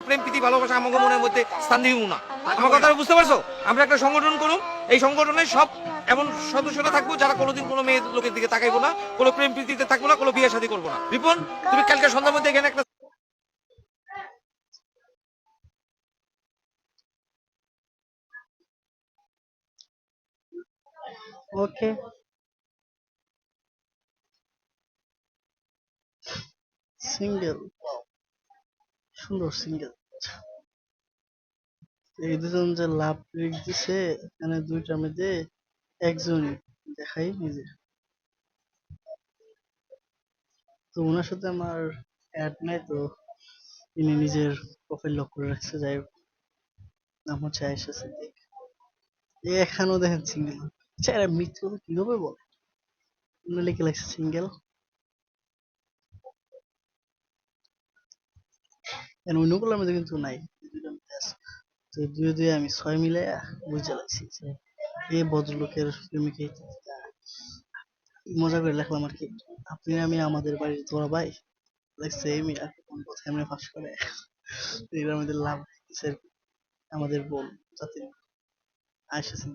প্রেম, প্রীতি, ভালোবাসা, আমাকে মনের মধ্যে স্থান দিব না আমার কথাটা বুঝতে পারছ? আমরা একটা সংগঠন করুম এই সংগঠনে সব এমন সদস্যরা থাকব যারা কোনোদিন কোনো মেয়ের লোকের দিকে তাকাইবো না, কোনো প্রেম, প্রীতিতে থাকব না, কোনো বিয়ে শাদী করব না। রিপন, তুমি কালকে সন্ধ্যার মধ্যে এখানে একটা ওকে সিঙ্গেল সুন্দর সিঙ্গেল এই দুজন যে লাভ ব্রেক দিছে, এখানে দুইটার মধ্যে একজনই দেখাই নিজে। তো ওনার সাথে আমার অ্যাড নাই তো ইনি নিজের প্রোফাইল লক করে রাখছে, যাই হোক। নাম হচ্ছে আয়েশা সিদ্দিক এখানেও দেখেন সিঙ্গেল আচ্ছা এরা মিথ্যে কথা কীভাবে বলে? লিখে লাগছে সিঙ্গেল এর অন্যগুলোর মধ্যে কিন্তু নাই। তো দুয়ে দুয়ে আমি ছয় মিলে বুঝে লাগছি যে এই ভদ্রলোকের প্রেমিকে মজা করে লেখলাম আর কি, আপনি আমি আমাদের বাড়ির তোরা ভাই? লাগছে এই মিয়া কোন কথা এমনি ফাঁস করে। এটার মধ্যে লাভ আমাদের বোন আয়সা সিং